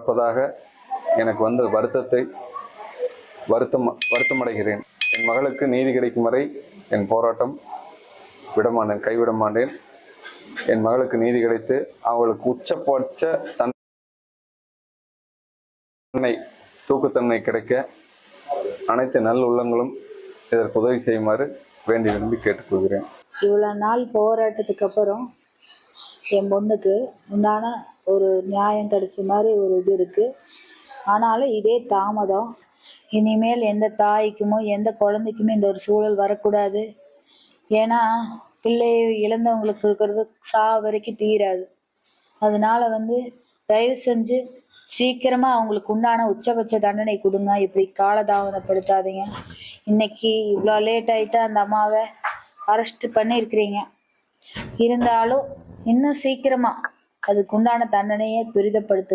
இருப்பதாக எனக்கு வந்த வருத்தத்தை வருத்தம் வருத்தமடைகிறேன். என் மகளுக்கு நீதி கிடைக்கும் வரை என் போராட்டம் விடமாட்டேன் கைவிட மாட்டேன். என் மகளுக்கு நீதி கிடைத்து அவளுக்கு உச்சபட்ச தன்னை தூக்குத்தன்மை கிடைக்க அனைத்து நல் உள்ளங்களும் இதற்கு உதவி செய்யுமாறு வேண்டி விரும்பி கேட்டுக்கொள்கிறேன். இவ்வளோ நாள் போராட்டத்துக்கு அப்புறம் என் பொண்ணுக்கு உண்டான ஒரு நியாயம் கிடைச்ச மாதிரி ஒரு இது இருக்குது ஆனாலும் இதே தாமதம். இனிமேல் எந்த தாய்க்குமோ எந்த குழந்தைக்குமே இந்த ஒரு சூழல் வரக்கூடாது. ஏன்னா பிள்ளை இழந்தவங்களுக்கு இருக்கிறது சா வரைக்கும் தீராது. அதனால வந்து தயவு செஞ்சு சீக்கிரமாக அவங்களுக்கு உண்டான உச்சபட்ச தண்டனை கொடுங்க. இப்படி காலதாமதப்படுத்தாதீங்க. இன்னைக்கு இவ்வளோ லேட் ஆகிட்டு அந்த அம்மாவை அரெஸ்ட் பண்ணியிருக்கிறீங்க. இருந்தாலும் இன்னும் சீக்கிரமாக அதுக்குண்டான தண்டனையை துரிதப்படுத்து